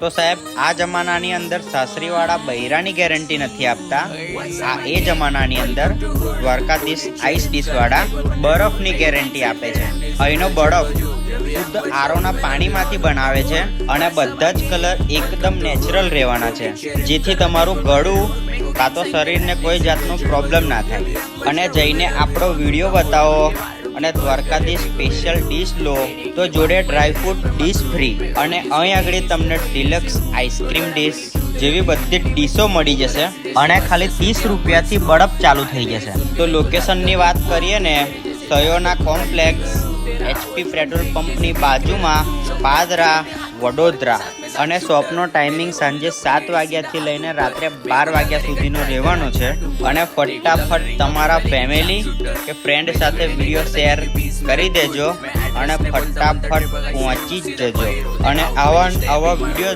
તો સાહેબ, આ જમાનાની અંદર સાસરીવાળા બૈરાની ગેરંટી નથી આપતા. આ એ જમાનાની અંદર દ્વારકાધીશ આઈસ ડીશવાળા બરફની ગેરંટી આપે છે. અહીંનો બરફ શુદ્ધ આરોના પાણીમાંથી બનાવે છે અને બધા જ કલર એકદમ નેચરલ રહેવાના છે. જેથી તમારું ગળું કાં તો શરીરને કોઈ જાતનો પ્રોબ્લેમ ના થાય. અને જઈને આપણો વીડિયો બતાવો. અને દ્વારકાધીશ સ્પેશિયલ ડીશ લો, તો જોડે ડ્રાયફ્રૂટ ડીશ ફ્રી અને અહીં આગળ તમને ડિલક્સ આઈસ્ક્રીમ ડીશ જેવી બધી ડીશો મળી જશે. અને ખાલી ત્રીસ રૂપિયાથી બળપ ચાલુ થઈ જશે. તો લોકેશનની વાત કરીએ ને, સયોના કોમ્પ્લેક્સ એચપી પેટ્રોલ પંપની બાજુમાં પાદરા વડોદરા અને શોપનો ટાઈમિંગ સાંજે સાત વાગ્યાથી લઈને રાત્રે બાર વાગ્યા સુધીનો રહેવાનો છે અને ફટાફટ તમારા ફેમિલી કે ફ્રેન્ડ સાથે વીડિયો શેર કરી દેજો અને ફટાફટ પહોંચી જ જજો. અને આવા આવા વીડિયો